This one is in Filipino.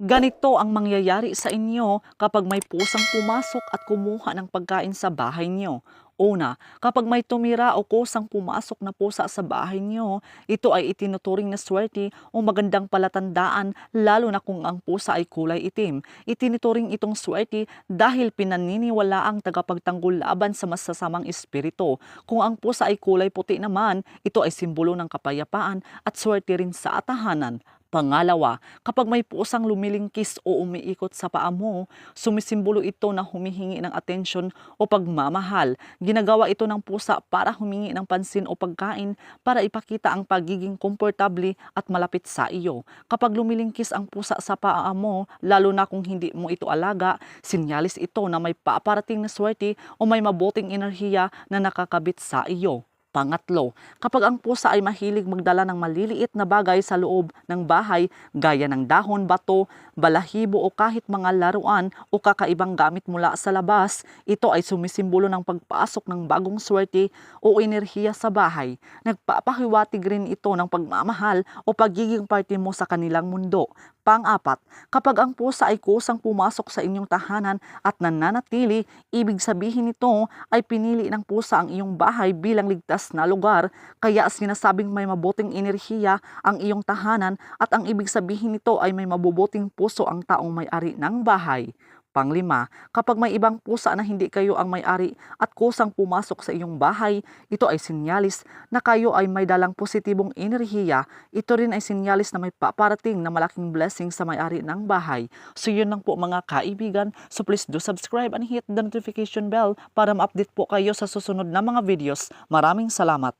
Ganito ang mangyayari sa inyo kapag may pusang pumasok at kumuha ng pagkain sa bahay niyo. Una, kapag may tumira o kusang pumasok na pusa sa bahay niyo, ito ay itinuturing na swerte o magandang palatandaan lalo na kung ang pusa ay kulay itim. Itinuturing itong swerte dahil pinaniniwala ang tagapagtanggol laban sa masasamang espiritu. Kung ang pusa ay kulay puti naman, ito ay simbolo ng kapayapaan at swerte rin sa atahanan. Pangalawa, kapag may pusang lumilingkis o umiikot sa paa mo, sumisimbolo ito na humihingi ng atensyon o pagmamahal. Ginagawa ito ng pusa para humingi ng pansin o pagkain para ipakita ang pagiging komportable at malapit sa iyo. Kapag lumilingkis ang pusa sa paa mo, lalo na kung hindi mo ito alaga, sinyalis ito na may paparating na swerte o may mabuting enerhiya na nakakabit sa iyo. Pangatlo, kapag ang pusa ay mahilig magdala ng maliliit na bagay sa loob ng bahay gaya ng dahon, bato, balahibo o kahit mga laruan o kakaibang gamit mula sa labas, ito ay sumisimbolo ng pagpasok ng bagong swerte o enerhiya sa bahay. Nagpapahiwatig rin ito ng pagmamahal o pagiging parte mo sa kanilang mundo. Pang-apat, kapag ang pusa ay kusang pumasok sa inyong tahanan at nananatili, ibig sabihin nito ay pinili ng pusa ang iyong bahay bilang ligtas na lugar, kaya sinasabing may mabuting enerhiya ang iyong tahanan at ang ibig sabihin nito ay may mabubuting puso ang taong may-ari ng bahay. Panglima, kapag may ibang pusa na hindi kayo ang may-ari at kusang pumasok sa iyong bahay, ito ay sinyalis na kayo ay may dalang positibong enerhiya. Ito rin ay sinyalis na may paparating na malaking blessing sa may-ari ng bahay. So yun lang po mga kaibigan. So please do subscribe and hit the notification bell para ma-update po kayo sa susunod na mga videos. Maraming salamat.